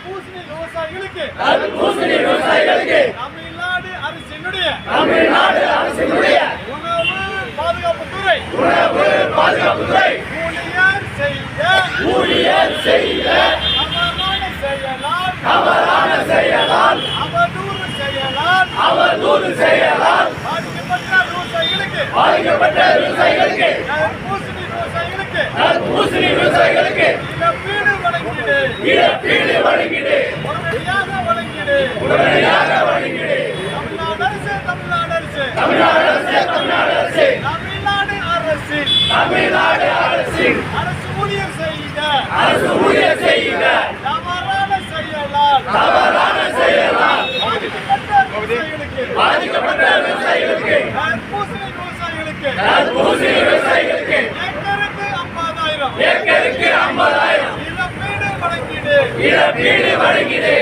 தர்பூசணி விவசாயிகளுக்கு. தர்பூசணி விவசாயிகளுக்கு. தமிழ்நாடு அரசினுடைய. தமிழ்நாடு அரசினுடைய. உணவு பாதுகாப்புத்துறை உணவு பாதுகாப்புத்துறை ஊழியர் செய்த. ஊழியர் செய்த. தவறான செயலால். தவறான செயலால். அவதூறு செயலால். அவதூறு செயலால். பாதிக்கப்பட்ட விவசாயிகளுக்கு. பாதிக்கப்பட்ட விவசாயிகளுக்கு. தர்பூசணி விவசாயிகளுக்கு. தர்பூசணி விவசாயிகளுக்கு. இழப்பீடு வழங்கிடு. இழப்பீடு தமிழ்நாடு அரசு தமிழ்நாடு அரசு தமிழ்நாடு அரசு தமிழ்நாடு அரசு அரசு ஊழியர் செய்த அரசு ஊழியர் செய்த தவறான செயலால் தவறான செயலால் பாதிக்கப்பட்ட விவசாயிகளுக்கு விவசாயிகளுக்கு விவசாயிகளுக்கு ஏக்கருக்கு ஐம்பதாயிரம் ஏக்கருக்கு ஐம்பதாயிரம் இழப்பீடு வழங்கிடு இழப்பீடு வழங்கிடு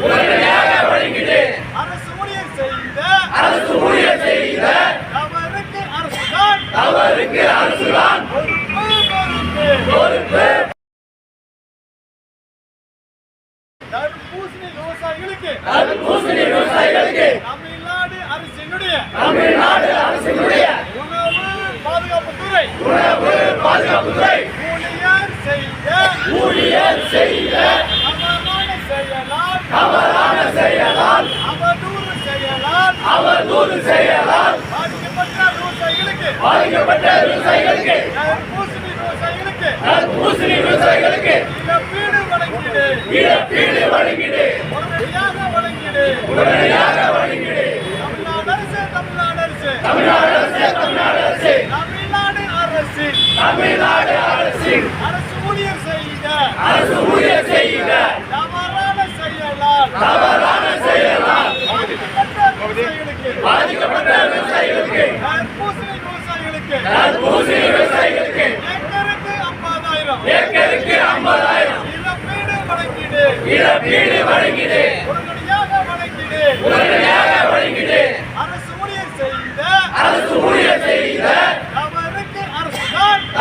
உடனடியாக வழங்கிடு அரசு ஊழியர் செய்த அரசு ஊழியர் செய்த தவறுக்கு அரசுதான் தவறுக்கு அரசுதான் பொறுப்பு பொறுப்பு விவசாயிகளுக்கு விவசாயிகளுக்கு தமிழ்நாடு அரசினுடைய தமிழ்நாடு அரசினுடைய உணவு பாதுகாப்புத்துறை உணவு பாதுகாப்புத்துறை ஊழியர் ஊழியர் தவறான செயலால் தவறான செயலால் அவதூறு செயலால் அவதூறு செயலால் பாதிக்கப்பட்ட விவசாயிகளுக்கு. தர்பூசணி விவசாயிகளுக்கு. இழப்பீடு வழங்கிடு. உடனடியாக வழங்கிடு. தமிழ்நாடு அரசு தமிழ்நாடு அரசு. தமிழ்நாடு அரசு தமிழ்நாடு அரசு. தமிழ்நாடு அரசு. தமிழ்நாடு அரசின் அரசு ஊழியர் செய்த அரசு ஊழியர் செய்த பாதிக்கப்பட்ட விவசாயிகளுக்கு தர்பூசணி விவசாயிகளுக்கு தர்பூசணி விவசாயிகளுக்கு ஏக்கருக்கு ஐம்பதாயிரம் ஏக்கருக்கு ஐம்பதாயிரம் இழப்பீடு வழங்கீடு உடனடியாக வழங்கீடு அரசு ஊழியர் செய்த அரசு ஊழியர் செய்த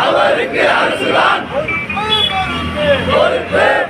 அவருக்கு அரசுதான் பொறுப்பு